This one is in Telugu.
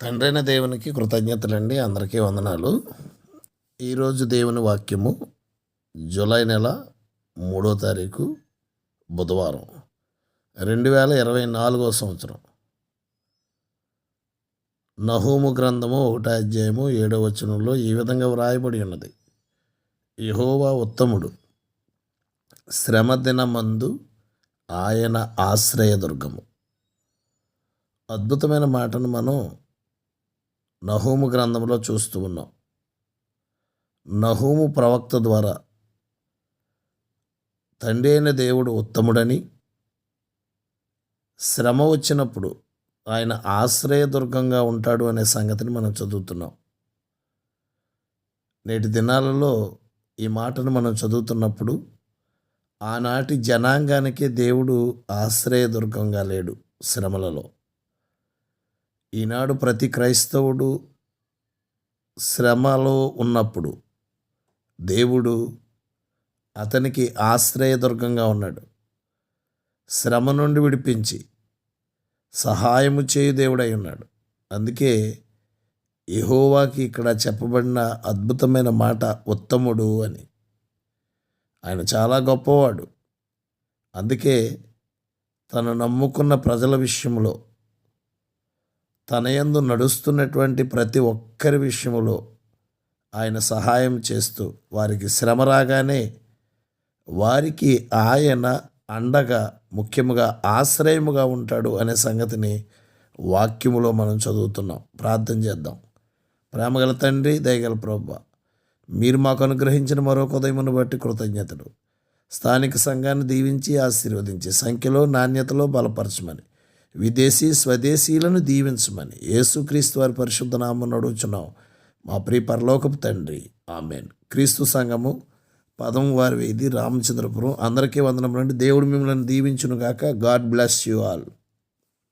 తండ్రైన దేవునికి కృతజ్ఞతలండి. అందరికీ వందనాలు. ఈరోజు దేవుని వాక్యము జూలై నెల మూడో తారీఖు బుధవారం రెండు వేల ఇరవై నాలుగో సంవత్సరం. నహూము గ్రంథము ఒకటో అధ్యాయము ఏడో వచనంలో ఈ విధంగా వ్రాయబడి ఉన్నది. యహోవా ఉత్తముడు శ్రమ దినమందు ఆయన ఆశ్రయదుర్గము. అద్భుతమైన మాటను మనం నహూము గ్రంథంలో చూస్తూ ఉన్నాం. నహూము ప్రవక్త ద్వారా తండ్రి అయిన దేవుడు ఉత్తముడని శ్రమ వచ్చినప్పుడు ఆయన ఆశ్రయదుర్గంగా ఉంటాడు అనే సంగతిని మనం చదువుతున్నాం. నేటి దినాలలో ఈ మాటను మనం చదువుతున్నప్పుడు ఆనాటి జనాంగానికి దేవుడు ఆశ్రయదుర్గంగా లేడు శ్రమలలో. ఈనాడు ప్రతి క్రైస్తవుడు శ్రమలో ఉన్నప్పుడు దేవుడు అతనికి ఆశ్రయదుర్గంగా ఉన్నాడు. శ్రమ నుండి విడిపించి సహాయము చేయు దేవుడై ఉన్నాడు. అందుకే ఎహోవాకి ఇక్కడ చెప్పబడిన అద్భుతమైన మాట ఉత్తముడు అని. ఆయన చాలా గొప్పవాడు. అందుకే తను నమ్ముకున్న ప్రజల విషయంలో తనయందు నడుస్తున్నటువంటి ప్రతి ఒక్కరి విషయంలో ఆయన సహాయం చేస్తూ వారికి శ్రమ రాగానే వారికి ఆయన అండగా ముఖ్యముగా ఆశ్రయముగా ఉంటాడు అనే సంగతిని వాక్యములో మనం చదువుతున్నాం. ప్రార్థన చేద్దాం. ప్రేమగల తండ్రి దయగల ప్రభ మీరు మాకు అనుగ్రహించిన మరొక ఉదయమును బట్టి కృతజ్ఞతలు. స్థానిక సంఘాన్ని దీవించి ఆశీర్వదించి సంఖ్యలో నాణ్యతలో బలపరచమని విదేశీ స్వదేశీలను దీవించమని యేసుక్రీస్తు వారి పరిశుద్ధ నామం నడుచున్నాం మా ప్రియ పరలోకపు తండ్రి ఆమెన్. క్రీస్తు సంఘము పదం వారి వీధి రామచంద్రపురం. అందరికీ వందనం రండి దేవుడు మిమ్మల్ని దీవించును గాక గాడ్ బ్లెస్ యూ ఆల్.